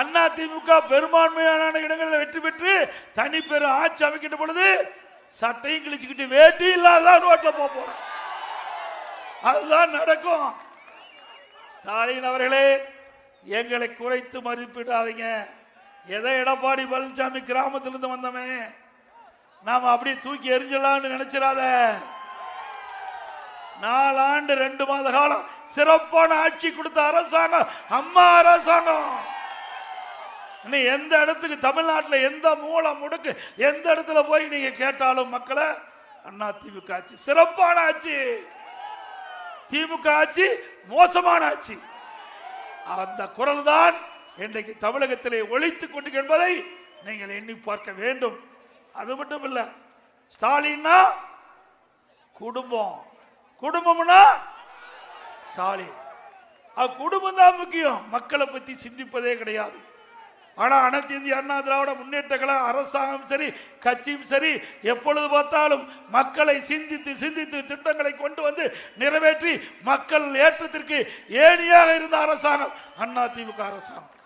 அண்ணா திமுக பெரும்பான்மையான இடங்களில் வெற்றி பெற்று தனி பெரும் ஆட்சி அமைக்கின்ற பொழுது சட்டையும் கிழிச்சுக்கிட்டு வேட்டி இல்லாதான் ரோட்ல போறோம். அதுதான் நடக்கும். ஸ்டாலின் அவர்களே எங்களை குறைத்து மதிப்பிடாதீங்க. எதை எடப்பாடி பழனிசாமி கிராமத்திலிருந்து வந்தோமே நாம் அப்படியே தூக்கி எரிஞ்சலாம்னு நினைச்சிடாத. நாலாண்டு ரெண்டு மாத காலம் சிறப்பான ஆட்சி கொடுத்த அரசாங்கம் அம்மா அரசாங்கம். நீ எந்த இடத்துக்கு தமிழ்நாட்டில் எந்த மூலை முடுக்கு எந்த இடத்துல போய் நீங்க கேட்டாலும் மக்களை அண்ணா திமுக ஆட்சி சிறப்பான ஆட்சி. திமுக ஆட்சி மோசமான ஆட்சி. அந்த குரல் தான் இன்றைக்கு தமிழகத்திலே ஒழித்துக் கொண்டு என்பதை நீங்கள் எண்ணி பார்க்க வேண்டும். அது மட்டும் இல்ல ஸ்டாலின்னா குடும்பம். குடும்பம்னா ஸ்டாலின். அது குடும்பம் தான் முக்கியம். மக்களை பத்தி சிந்திப்பதே கிடையாது. ஆனா அனைத்து இந்திய அண்ணா திராவிட முன்னேற்ற கழக அரசாங்கம் சரி கட்சியும் சரி எப்பொழுது பார்த்தாலும் மக்களை சிந்தித்து சிந்தித்து திட்டங்களை கொண்டு வந்து நிறைவேற்றி மக்கள் ஏற்றத்திற்கு ஏணியாக இருந்த அரசாங்கம் அண்ணா திமுக அரசாங்கம்.